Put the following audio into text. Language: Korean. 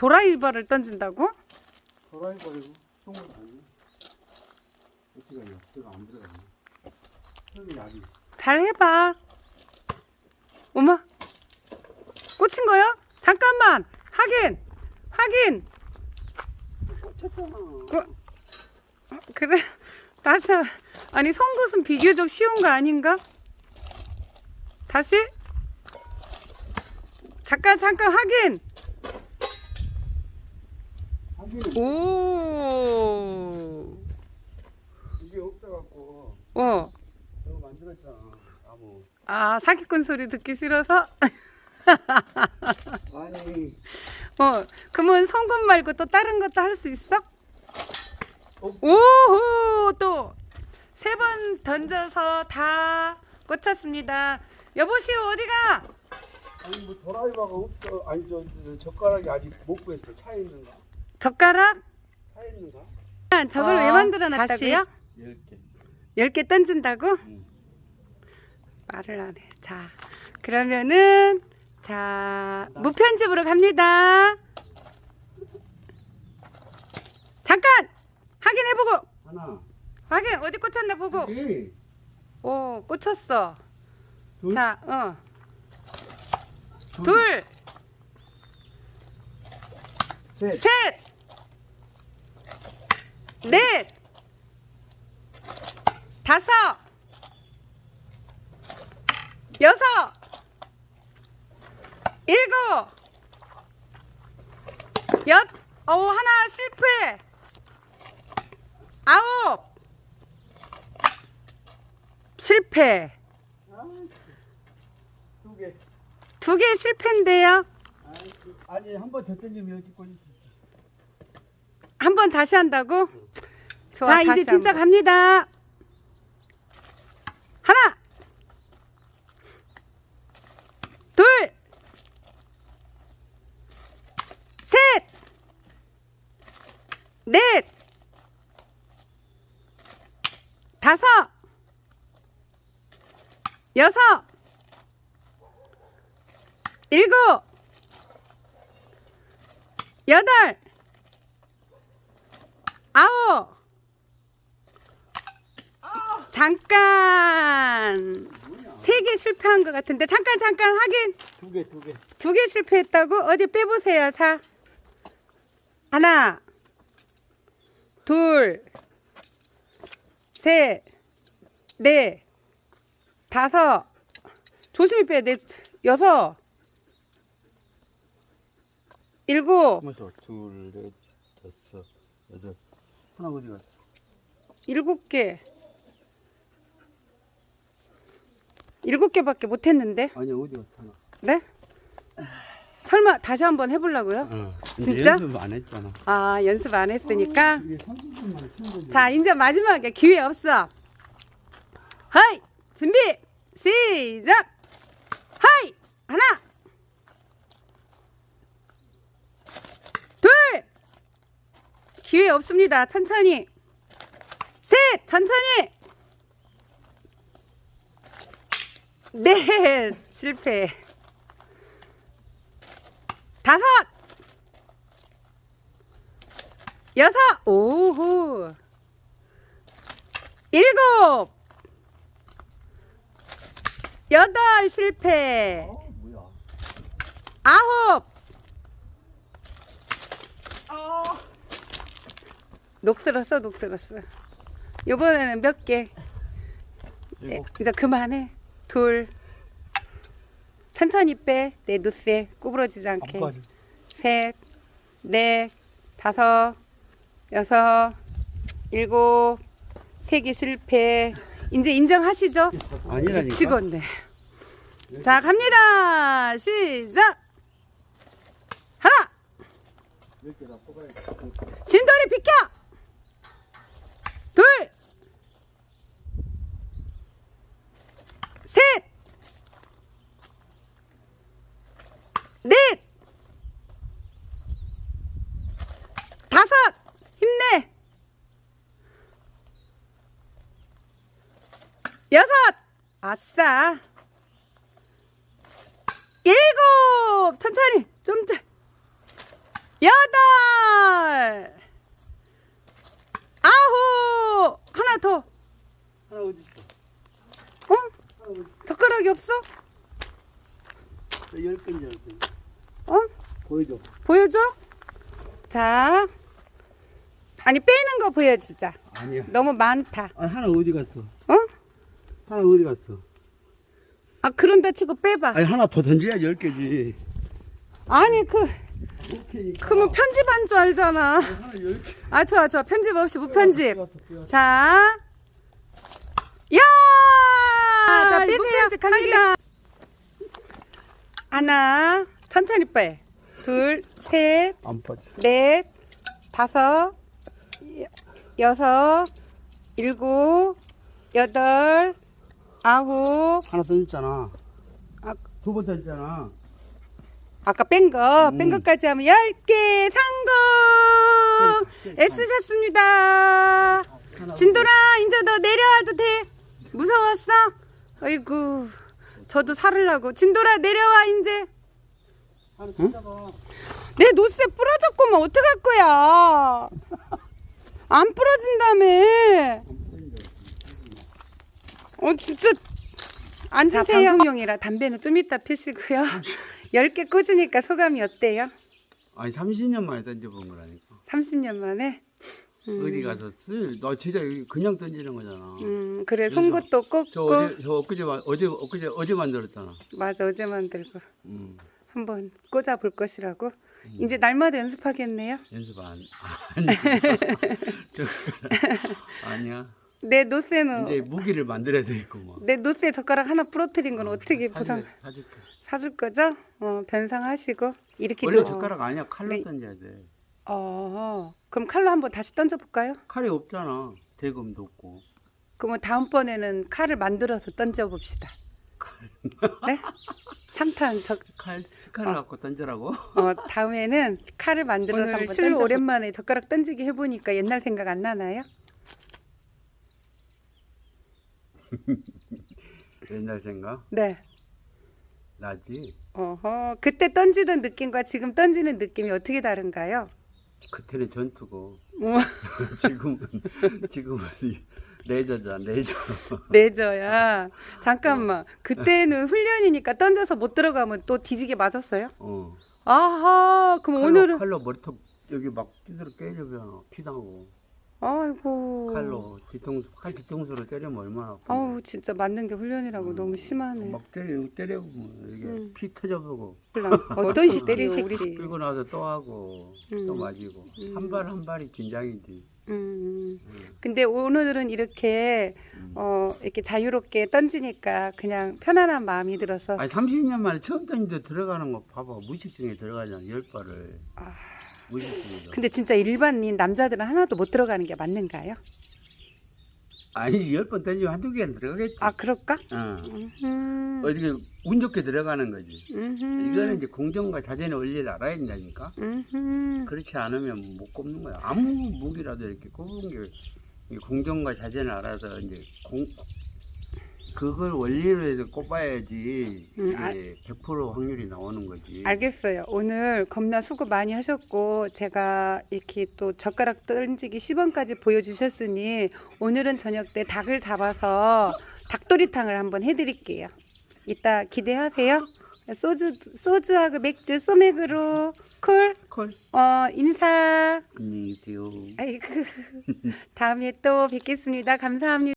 도라이버를 던진다고? 도라이버리고 똥을 아니 어떻게 하냐 내가 안 들어가네 흙이 약이 잘 해봐. 어머, 꽂힌 거요? 잠깐만, 확인, 확인. 쳤잖아 그, 그래, 다시, 하- 아니, 송곳은 비교적 쉬운 거 아닌가? 다시? 잠깐, 잠깐 확인. 오, 이게 없어갖고 어, 저거 만들었잖아 나무 아, 사기꾼 소리 듣기 싫어서? 아니 어, 그러면 송곳 말고 또 다른 것도 할 수 있어? 어? 오호 또세 번 던져서 다 꽂혔습니다. 여보시오 어디가? 아니 뭐 도라이버가 없어 아니 저, 저 젓가락이 아직 못 구했어 차에 있는가 젓가락? 있는가 저걸 아, 왜 만들어 놨다고요? 열개 10개 던진다고? 응. 말을 안 해. 자, 그러면은 자, 무편집으로 갑니다. 잠깐 확인해 보고 하나 확인 어디 꽂혔나 보고. 네. 오, 꽂혔어. 둘? 자, 어. 둘, 둘, 셋 셋, 넷, 다섯, 여섯, 일곱, 여, 어 하나 실패, 아홉, 실패, 두 개. 두 개 실패인데요. 아니 한 번더 던지면 여기 꽂을 수 있어 한 번 다시 한다고? 좋아, 자, 이제 이제 진짜 갑니다. 하나, 둘, 셋, 넷, 다섯, 여섯, 일곱, 여덟, 아홉 잠깐! 세 개 실패한 것 같은데 잠깐 잠깐 확인! 두 개 두 개. 두 개 실패했다고? 어디 빼보세요 자. 하나 둘 셋 넷 다섯 조심히 빼야 돼. 여섯 일곱 하면서 둘넷 다섯 여덟 하나 어디 갔어 일곱 개. 일곱 개밖에 못 했는데. 아니 어디 갔어 하나 네? 설마 다시 한번 해보려고요? 어 진짜? 연습 안 했잖아 아, 연습 안 했으니까. 이게 30분만 치는 거지 자, 이제 마지막에 기회 없어. 하이! 준비! 시작! 하이! 하나! 둘! 기회 없습니다. 천천히. 셋! 천천히! 넷! 실패. 다섯! 여섯! 오호! 일곱! 여덟 실패. 어 아홉. 녹슬었어, 녹슬었어. 이번에는 몇 개? 예, 이제 그만해. 둘. 천천히 빼. 내 누세 구부러지지 않게. 안 빠져 셋, 넷, 다섯, 여섯, 일곱, 세 개 실패. 이제 인정하시죠? 아니라니까 미치겠네. 자, 갑니다. 시작. 하나, 진돌이 비켜. 둘, 셋, 넷, 다섯, 힘내. 여섯, 아싸. 일곱, 천천히, 좀 더. 여덟, 아홉, 하나 더. 하나 어디 있어? 어? 젓가락이 없어? 열 개인지 열 개. 어? 보여줘. 보여줘? 자. 아니, 빼는 거 보여주자. 아니야. 너무 많다. 아 하나 어디 갔어? 어? 하나 어디 갔어? 아, 그런다 치고 빼봐. 아니 하나 더 던져야 열 개지. 아니, 그, 오케이니까. 그러면 편집한 줄 알잖아. 하나 열 개. 아, 좋아, 좋아. 편집 없이 무편집. 자. 야! 자, 빼세요. 갑니다. 하나, 천천히 빼. 둘, 셋, 안 빠져. 넷, 다섯, 여- 여섯, 일곱, 여덟, 아홉. 하나 던졌잖아. 아, 두번 던졌잖아. 아까 뺀 거, 뺀 음. 것까지 하면 10개 성공! 네, 네, 애쓰셨습니다. 진돌아, 이제 너 내려와도 돼. 무서웠어? 아이고, 저도 살으려고. 진돌아, 내려와, 이제. 던져봐. 내 노쇠 부러졌구만, 어떡할 거야? 안 부러진다며. 어, 진짜. 앉으세요. 방송용이라 담배는 좀 이따 피시고요. 10개 꽂으니까 소감이 어때요? 아니 30년 만에 던져본 거라니까. 30년 만에? 음, 어디 가서 쓸? 너 진짜 여기 그냥 던지는 거잖아. 음, 그래, 송곳도 저 꽂고. 어제 저 엊그제 마- 어제 엊그제 어제 만들었잖아. 맞아, 어제 만들고. 음. 한번 꽂아 볼 것이라고. 이제 날마다 연습하겠네요. 연습 안 아니. 저- 아니야. 내 노쇠는 이제 무기를 만들어야 되겠고 뭐. 내 노쇠 젓가락 하나 부러뜨린 건 어떻게 사줄- 보상 사줄게. 사줄 거죠? 어, 변상하시고 이렇게 원래 또- 젓가락 아니야 칼로 네. 던져야 돼. 어, 그럼 칼로 한번 다시 던져 볼까요? 칼이 없잖아. 대금도 없고. 그러면 다음번에는 칼을 만들어서 던져 봅시다. 네? 삼탄 저, 칼 칼을 갖고 던져라고? 어, 다음에는 칼을 만들어서 오늘 한번 실로 실로 오랜만에 젓가락 던지기 해보니까 옛날 생각 안 나나요? 옛날 생각 네. 나지. 어허, 그때 던지던 느낌과 지금 던지는 느낌이 어떻게 다른가요? 그때는 전투고 우와, 지금은 지금은 이 레저잖아 레저. 레저야. 잠깐만. 그때는 훈련이니까 던져서 못 들어가면 또 뒤지게 맞았어요? 어. 아하, 그럼 칼로, 오늘은 칼로 머리통 여기 막 띠들어 깨져면 피당하고 아이고. 칼로 뒤통수 칼 뒤통수로 때리면 얼마나 아픈데. 아우 진짜 맞는 게 훈련이라고 음, 너무 심하네. 막 때려 때려보면 이게 음. 피 터져보고 어떤 식 때리실지. 그리고 나서 또 하고 또 음. 맞이고 음. 한발 한 발이 긴장이지. 음. 음. 근데 오늘은 이렇게 음. 어 이렇게 자유롭게 던지니까 그냥 편안한 마음이 들어서 아니 30년 만에 처음 던지데 들어가는 거 봐봐 무식증에 들어가잖아 열 발을 아, 근데 진짜 일반인 남자들은 하나도 못 들어가는 게 맞는가요? 아니 열 번 던지면 한두 개는 들어가겠지. 아 그럴까? 어. 음. 어떻게 운 좋게 들어가는 거지. 음흠. 이거는 이제 공정과 자제의 원리를 알아야 된다니까. 음흠. 그렇지 않으면 못 꼽는 거야. 아무 무기라도 이렇게 꼽은 게이 공정과 자제를 알아서 이제 공 그걸 원리로 해서 꼽아야지 음, 이게 알- 100% 확률이 나오는 거지. 알겠어요. 오늘 겁나 수고 많이 하셨고 제가 이렇게 또 젓가락 던지기 시범까지 보여주셨으니 오늘은 저녁 때 닭을 잡아서 닭도리탕을 한번 해드릴게요. 이따 기대하세요. 소주 소주하고 맥주 소맥으로 콜. 콜. 어 인사. 안녕히 계세요. 아이고 다음에 또 뵙겠습니다. 감사합니다.